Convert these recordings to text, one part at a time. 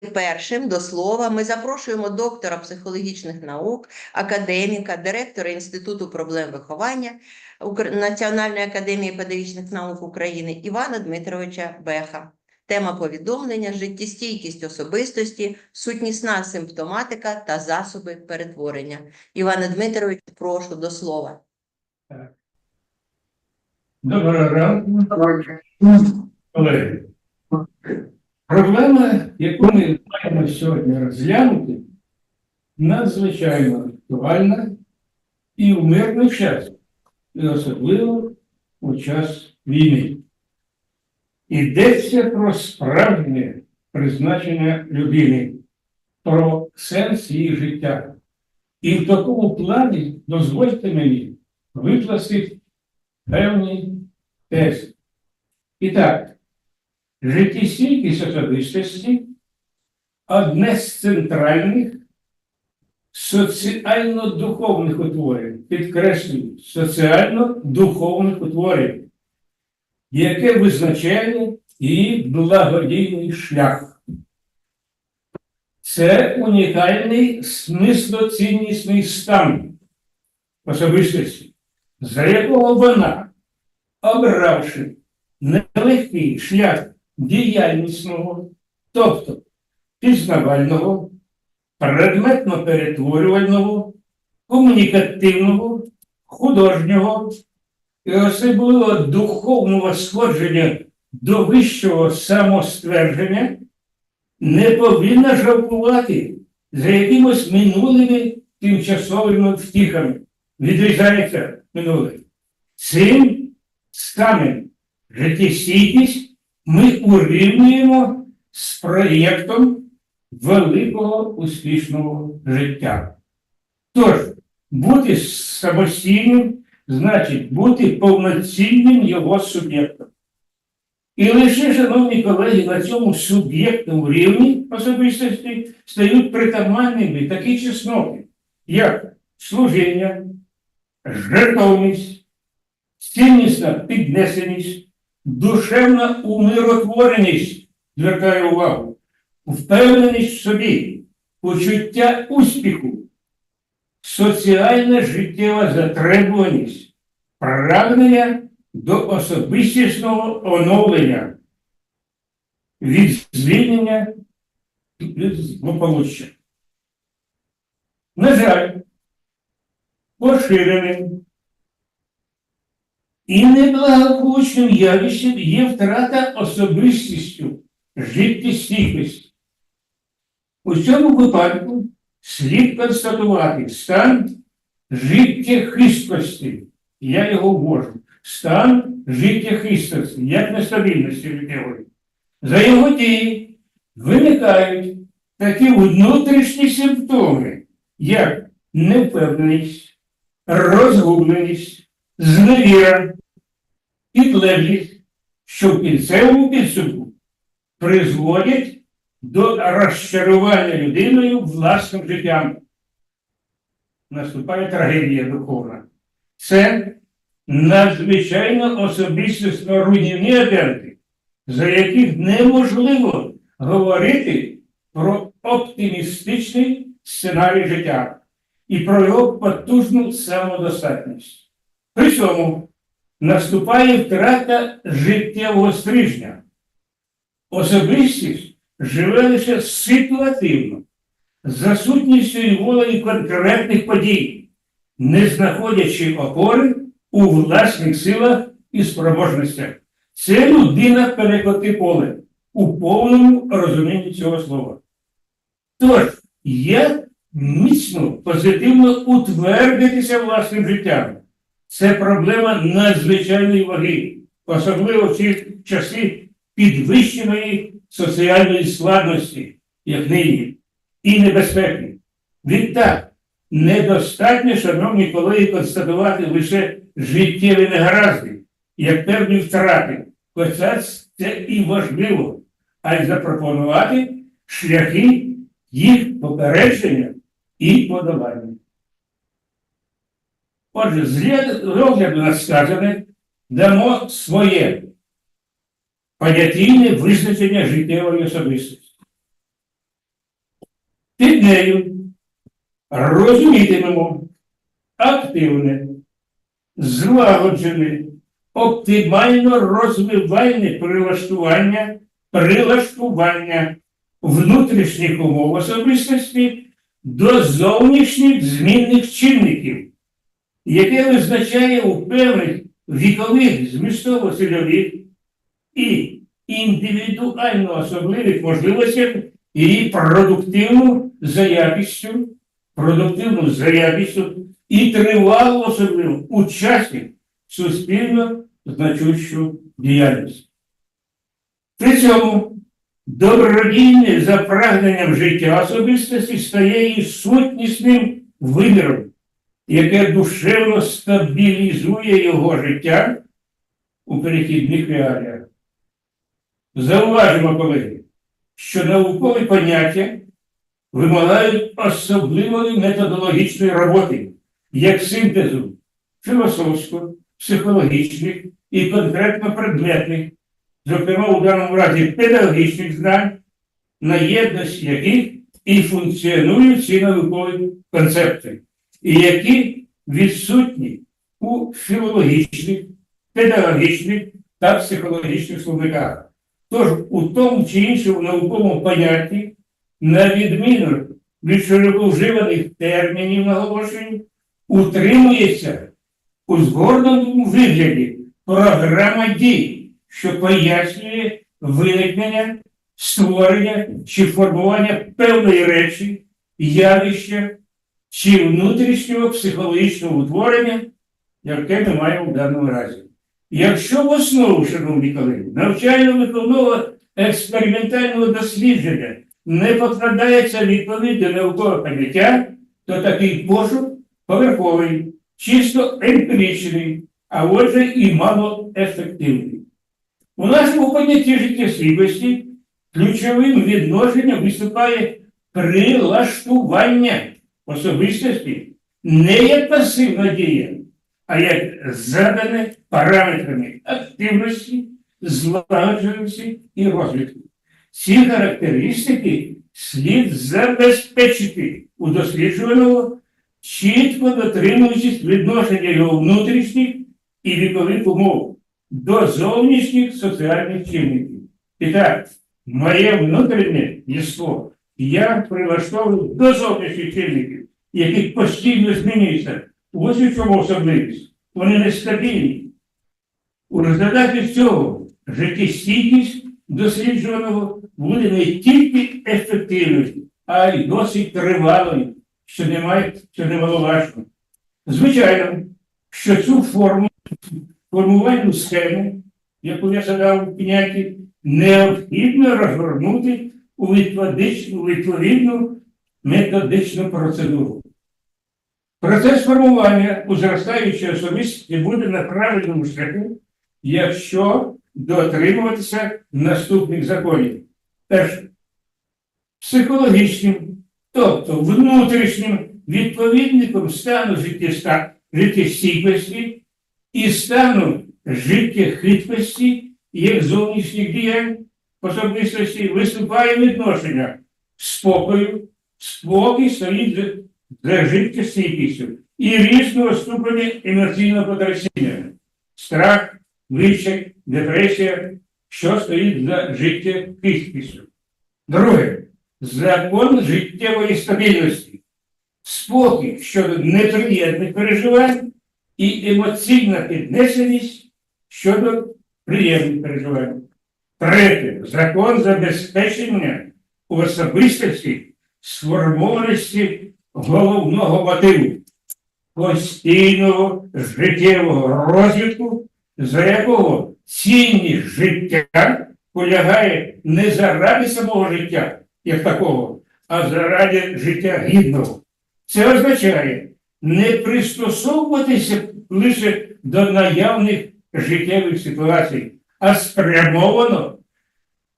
Першим до слова ми запрошуємо доктора психологічних наук, академіка, директора Інституту проблем виховання Національної академії педагогічних наук України Івана Дмитровича Беха. Тема повідомлення життєстійкість особистості, сутнісна симптоматика та засоби перетворення. Іване Дмитрович, прошу до слова. Доброго ранку, колеги. Проблема, яку ми маємо сьогодні розглянути, надзвичайно актуальна і в мирний час, і особливо у час війни. Йдеться про справжнє призначення людини, про сенс її життя. І в такому плані дозвольте мені викласти певні тези. І так, життєстійкість особистості одне з центральних соціально-духовних утворень, підкреслюю, соціально-духовних утворень, яке визначає її благодійний шлях. Це унікальний смислоціннісний стан особистості, за якого вона, обравши нелегкий шлях діяльнісного, тобто пізнавального, предметно перетворювального, комунікативного, художнього і особливо духовного сходження до вищого самоствердження, не повинна жалкувати за якимось минулими тимчасовими втіхами. Відрізається минуле. Цим станом життєстійкість ми урівнюємо з проєктом великого успішного життя. Тож, бути самостійним значить бути повноцінним його суб'єктом. І лише, шановні колеги, на цьому суб'єктному рівні особистості стають притаманними такі чесноти, як служіння, жертовність, ціннісна піднесеність, душевна умиротвореність, звертаю увагу, впевненість в собі, почуття успіху, соціальна життєва затребуваність, прагнення до особистісного оновлення, від звільнення від злополуччя. На жаль, поширеним і неблагополучним явищем є втрата особистістю життєстійкості. У цьому випадку слід констатувати стан життєхисткості. Я його ввожу. Стан життєхисткості, як нестабільності життєвої. За його дії виникають такі внутрішні симптоми, як невпевненість, розгубленість, зневіра, підлеглість, що в кінцевому підсумку призводять до розчарування людиною власним життям. Наступає трагедія духовна. Це надзвичайно особистісно руйнівні агенти, за яких неможливо говорити про оптимістичний сценарій життя і про його потужну самодостатність. При цьому наступає втрата життєвого стрижня. Особистість живе лише ситуативно, за сутністю і волею конкретних подій, не знаходячи опори у власних силах і спроможностях. Це людина перекоти поле у повному розумінні цього слова. Тож, як міцно, позитивно утвердитися власним життям? Це проблема надзвичайної ваги, особливо в ці часи підвищеної соціальної складності, як нині, і небезпеки. Відтак, недостатньо, шановні колеги, констатувати лише життєві негаразди, як певні втрати, хоча це і важливо, а й запропонувати шляхи їх попередження і подолання. Отже, з огляду на сказане, дамо своє понятійне визначення життєвої особистості. Під нею розумітимемо активне, злагоджене, оптимально розвивальне прилаштування, прилаштування внутрішніх умов особистості до зовнішніх змінних чинників, яке визначає у певних вікових змістово-цільових і індивідуально особливих можливостях її продуктивну за якістю, продуктивну за якістю і тривалу особливу у часі суспільно значущу діяльність. При цьому добродійне за прагненням життя особистості стає її сутнісним виміром, яке душевно стабілізує його життя у перехідних реаліях. Зауважимо, колеги, що наукові поняття вимагають особливої методологічної роботи, як синтезу філософсько, психологічних і конкретно предметних, зокрема у даному разі педагогічних знань, на єдності яких і функціонують ці наукові концепти, і які відсутні у філологічних, педагогічних та психологічних словниках. Тож у тому чи іншому науковому понятті, на відміну від вживаних термінів наголошень, утримується у згорненому вигляді програма дій, що пояснює виникнення, створення чи формування певної речі, явища чи внутрішнього психологічного утворення, яке ми маємо в даному разі. Якщо в основу, шановні колеги, навчально-виховного експериментального дослідження не покладається відповідне наукове поняття, то такий пошук поверховий, чисто емпіричний, а отже і малоефективний. У нашому понятті життєсліпості ключовим відношенням виступає прилаштування особистості не як пасивна дія, а як задане параметрами активності, злагодженості і розвитку. Ці характеристики слід забезпечити у досліджуваного, чітко дотримуючись відношення його внутрішніх і вікових умов до зовнішніх соціальних чинників. І так, моє внутрішнє єство я прилаштовую до зовнішніх чинників, які постійно змінюються. Ось у чому особливість. Вони нестабільні. У результаті цього життєстійкість досліджуваного буде не тільки ефективною, а й досить тривалою, що немає, що немаловажно. Звичайно, що цю форму, формувальну схему, яку я задав у понятті, необхідно розгорнути у відповідну, методичну процедуру. Процес формування у зростаючій особистості буде на правильному шляху, якщо дотримуватися наступних законів. Перше, психологічним, тобто внутрішнім відповідником стану життєстійкості і стану життєхиткості як зовнішніх діянь особистості виступає відношення спокою, спокій стоїть за- за життєстійкістю і різного ступеня емоційного потрясіння, страх, вичай, депресія, що стоїть за життєхиткістю. Друге, закон життєвої стабільності, спокій щодо неприємних переживань і емоційна піднесеність щодо приємних переживань. Третє, закон забезпечення особистості сформованості головного мотиву постійного життєвого розвитку, за якого цінність життя полягає не заради самого життя, як такого, а заради життя гідного. Це означає не пристосовуватися лише до наявних життєвих ситуацій, а спрямовано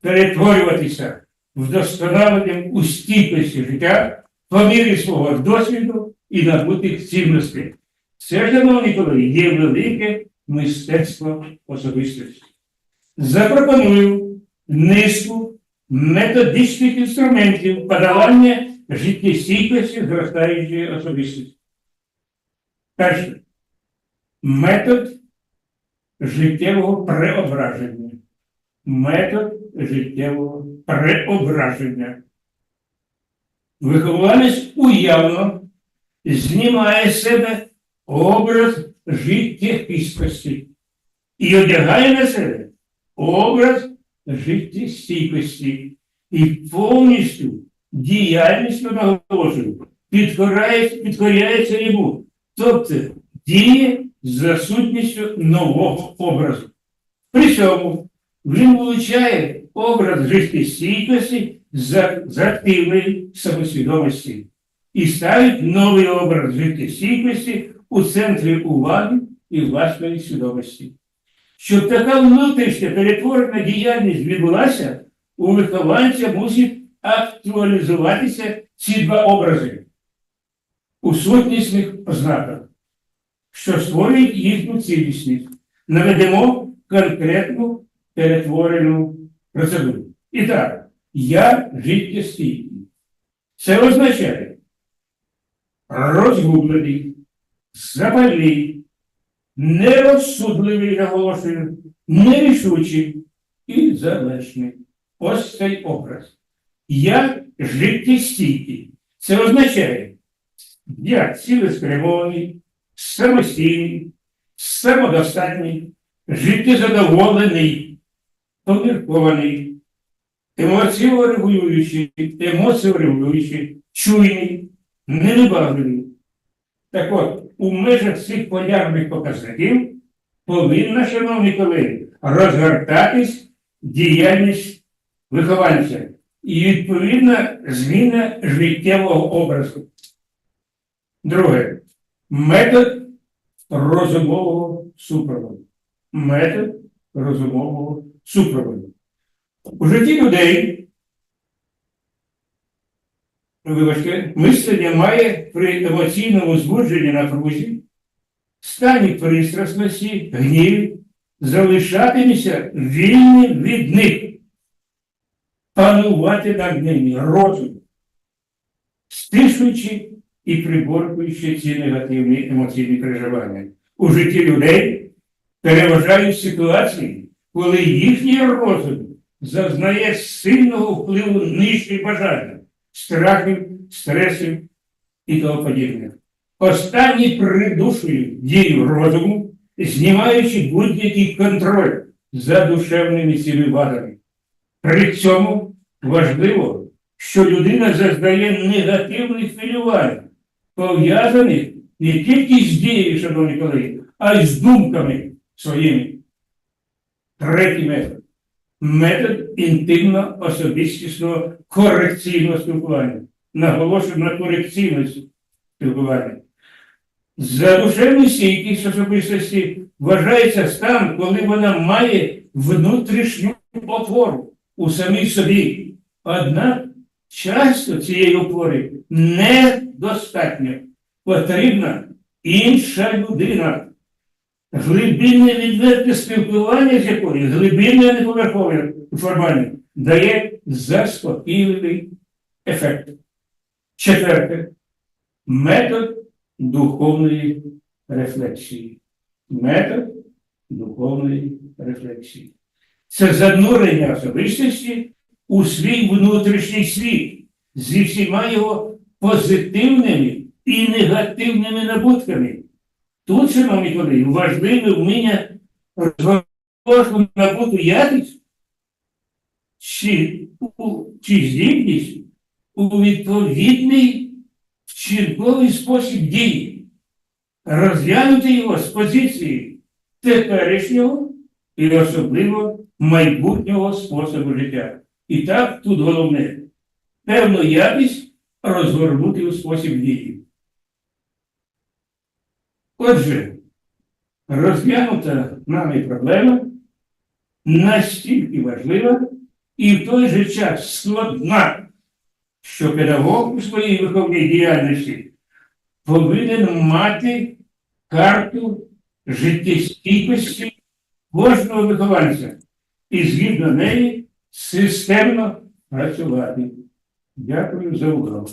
перетворюватися вдосконаленням у стійкості життя по мірі свого досвіду і набутих цінностей. Це, шановні колеги, є велике мистецтво особистості. Запропоную низку методичних інструментів подолання життєстійкості зростаючої особистості. Перше. Метод життєвого преображення. Метод життєвого преображення. Вихованець уявно знімає з себе образ життєхисткості і одягає на себе образ життєстійкості і повністю діяльністю підкоряється, підкоряється йому, тобто діє за сутністю нового образу. При цьому він вилучає образ життєстійкості з, з активної самосвідомості і ставить новий образ життєстійкості у центрі уваги і власної свідомості. Щоб така внутрішня перетворена діяльність відбулася, у вихованця мусить актуалізуватися ці два образи у сутнісних ознаках, що створюють їхню цілісність. Наведемо конкретну перетворену процедуру. І так, я життєстійкий. Це означає розгублений, запальний, нерозсудливий, наголошую, нерішучий і залежний. Ось цей образ. Я життєстійкий. Це означає, я цілеспрямований, самостійний, самодостатній, життєзадоволений, поміркований, емоціорегулюючий, емоціорегулюючий, чуйний, невибагливий. Так от, у межах цих полярних показників повинна, шановні колеги, розгортатись діяльність вихованця і відповідна зміна життєвого образу. Друге. Метод розумового супроводу. Метод розумового супроводу. У житті людей, вибачте, мислення має при емоційному збудженні напрузі, стані пристрасності, гніві, залишатимися вільним від них, панувати над ними розум, стишуючи і приборкуючи ці негативні емоційні переживання. У житті людей переважають ситуації, коли їхній розум зазнає сильного впливу нижчої бажання, страхів, стресів і того подібне. Останні придушують дію розуму, знімаючи будь-який контроль за душевними цими вадами. При цьому важливо, що людина зазнає негативних хвилювань, пов'язаних не тільки з дією, шановні колеги, а й з думками своїми. Третій метод. Метод інтимно-особистісного корекційного спілкування. Наголошую на корекційності спілкування. За душевну стійкість особистості вважається стан, коли вона має внутрішню опору у самій собі. Однак часто цієї опори недостатньо. Потрібна інша людина, глибинне відверте спілкування з якою, глибинне а не формальне, дає заспокійливий ефект. Четверте. Метод духовної рефлексії. Метод духовної рефлексії. Це занурення особистості у свій внутрішній світ зі всіма його позитивними і негативними набутками. Тут, шановні колеги, важливе вміння розвивати набуту якість чи, чи здібність у відповідний вчинковий спосіб дії, розглянути його з позиції теперішнього і особливо майбутнього способу життя. І так тут головне певну якість розгорнути у спосіб дії. Отже, розглянута нами проблема настільки важлива і в той же час складна, що педагог у своїй виховній діяльності повинен мати карту життєстійкості кожного вихованця і згідно неї системно працювати. Дякую за увагу.